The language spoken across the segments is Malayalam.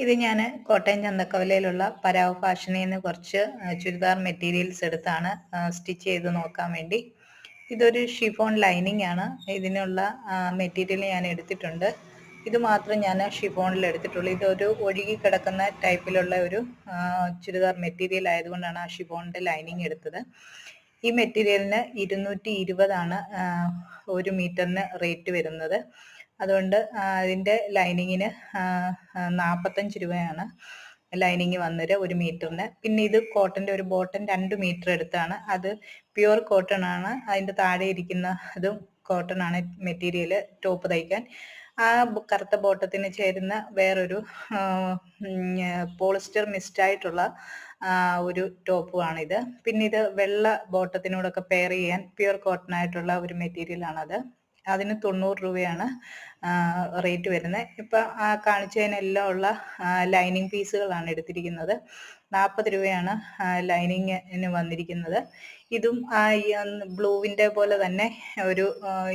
ഇത് ഞാൻ കോട്ടയം ചന്തക്കവലയിലുള്ള പരാവ് ഫാഷനിൽ നിന്ന് കുറച്ച് ചുരിദാർ മെറ്റീരിയൽസ് എടുത്താണ് സ്റ്റിച്ച് ചെയ്ത് നോക്കാൻ വേണ്ടി. ഇതൊരു ഷിഫോൺ ലൈനിങ് ആണ്. ഇതിനുള്ള മെറ്റീരിയൽ ഞാൻ എടുത്തിട്ടുണ്ട്. ഇത് മാത്രം ഞാൻ ഷിഫോണിൽ എടുത്തിട്ടുള്ളൂ. ഇതൊരു ഒഴുകി കിടക്കുന്ന ടൈപ്പിലുള്ള ഒരു ചുരിദാർ മെറ്റീരിയൽ ആയതുകൊണ്ടാണ് ആ ഷിഫോണിന്റെ ലൈനിങ് എടുത്തത്. ഈ മെറ്റീരിയലിന് ഇരുന്നൂറ്റി ഇരുപതാണ് ഒരു മീറ്ററിന് റേറ്റ് വരുന്നത്. അതുകൊണ്ട് അതിന്റെ ലൈനിങ്ങിന് നാൽപ്പത്തഞ്ച് രൂപയാണ് ലൈനിങ് വന്നത് ഒരു മീറ്ററിന്. പിന്നെ ഇത് കോട്ടന്റെ ഒരു ബോട്ടൺ രണ്ട് മീറ്റർ എടുത്താണ്. അത് പ്യുവർ കോട്ടൺ ആണ്. അതിന്റെ താഴെ ഇരിക്കുന്ന അതും കോട്ടൺ ആണ് മെറ്റീരിയൽ ടോപ്പ് തയ്ക്കാൻ. ആ കറുത്ത ബോട്ടത്തിന് ചേരുന്ന വേറൊരു പോളിസ്റ്റർ മിസ്റ്റായിട്ടുള്ള ഒരു ടോപ്പുമാണിത് പിന്നെ ഇത് വെള്ള ബോട്ടത്തിനോടൊക്കെ പെയർ ചെയ്യാൻ പ്യുവർ കോട്ടൺ ആയിട്ടുള്ള ഒരു മെറ്റീരിയലാണത് അതിന് തൊണ്ണൂറ് രൂപയാണ് റേറ്റ് വരുന്നത്. ഇപ്പം കാണിച്ചതിനെല്ലാം ഉള്ള ലൈനിങ് പീസുകളാണ് എടുത്തിരിക്കുന്നത്. നാൽപ്പത് രൂപയാണ് ലൈനിങ്ങിന് വന്നിരിക്കുന്നത്. ഇതും ബ്ലൂവിന്റെ പോലെ തന്നെ ഒരു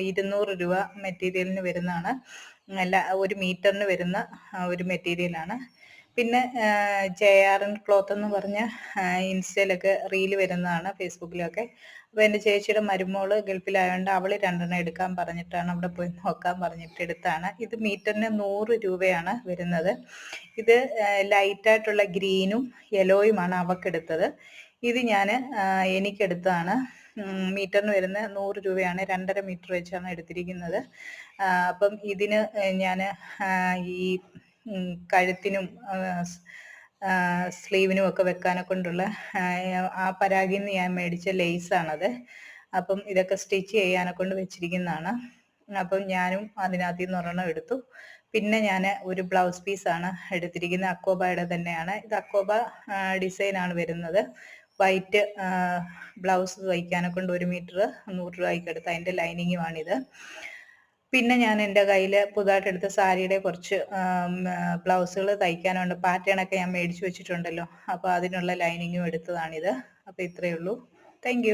ഇരുന്നൂറ് രൂപ മെറ്റീരിയലിന് വരുന്നതാണ്. ഒരു മീറ്ററിന് വരുന്ന ഒരു മെറ്റീരിയലാണ് പിന്നെ ജെ ആർ എൻ ക്ലോത്ത് എന്ന് പറഞ്ഞ ഇൻസ്റ്റയിലൊക്കെ റീൽ വരുന്നതാണ് ഫേസ്ബുക്കിലൊക്കെ. അപ്പോൾ എന്റെ ചേച്ചിയുടെ മരുമോൾ ഗൾഫിലായതുകൊണ്ട് അവൾ രണ്ടെണ്ണം എടുക്കാൻ പറഞ്ഞിട്ടാണ് അവിടെ പോയി നോക്കാൻ പറഞ്ഞിട്ട് എടുത്താണ്. ഇത് മീറ്ററിന് നൂറ് രൂപയാണ് വരുന്നത്. ഇത് ലൈറ്റായിട്ടുള്ള ഗ്രീനും യെലോയുമാണ് അവക്കെടുത്തത്. ഇത് ഞാൻ എനിക്കെടുത്തതാണ്. മീറ്ററിന് വരുന്ന നൂറ് രൂപയാണ് രണ്ടര മീറ്റർ വെച്ചാണ് എടുത്തിരിക്കുന്നത്. അപ്പം ഇതിന് ഞാൻ ഈ കഴുത്തിനും സ്ലീവിനും ഒക്കെ വെക്കാനെ കൊണ്ടുള്ള ആ പരാഗിൽ നിന്ന് ഞാൻ മേടിച്ച ലേസാണത് അപ്പം ഇതൊക്കെ സ്റ്റിച്ച് ചെയ്യാനെ കൊണ്ട് വെച്ചിരിക്കുന്നതാണ്. അപ്പം ഞാനും അതിനകത്ത് നിന്ന് ഒരെണ്ണം എടുത്തു. പിന്നെ ഞാൻ ഒരു ബ്ലൗസ് പീസാണ് എടുത്തിരിക്കുന്നത്. അക്കോബയുടെ തന്നെയാണ്. ഇത് അക്കോബ ഡിസൈനാണ് വരുന്നത്. വൈറ്റ് ബ്ലൗസ് തയ്ക്കാനെ കൊണ്ട് ഒരു മീറ്റർ നൂറ് രൂപയ്ക്ക് എടുത്ത് അതിന്റെ ലൈനിങ്ങുമാണിത് പിന്നെ ഞാൻ എന്റെ കയ്യിൽ പുതുതായിട്ട് എടുത്ത സാരിയുടെ കുറച്ച് ബ്ലൗസുകൾ തയ്ക്കാനുണ്ട്. പാറ്റേണൊക്കെ ഞാൻ മേടിച്ചു വെച്ചിട്ടുണ്ടല്ലോ. അപ്പോൾ അതിനുള്ള ലൈനിങ്ങും എടുത്തതാണിത്. അപ്പോൾ ഇത്രയേ ഉള്ളൂ. താങ്ക്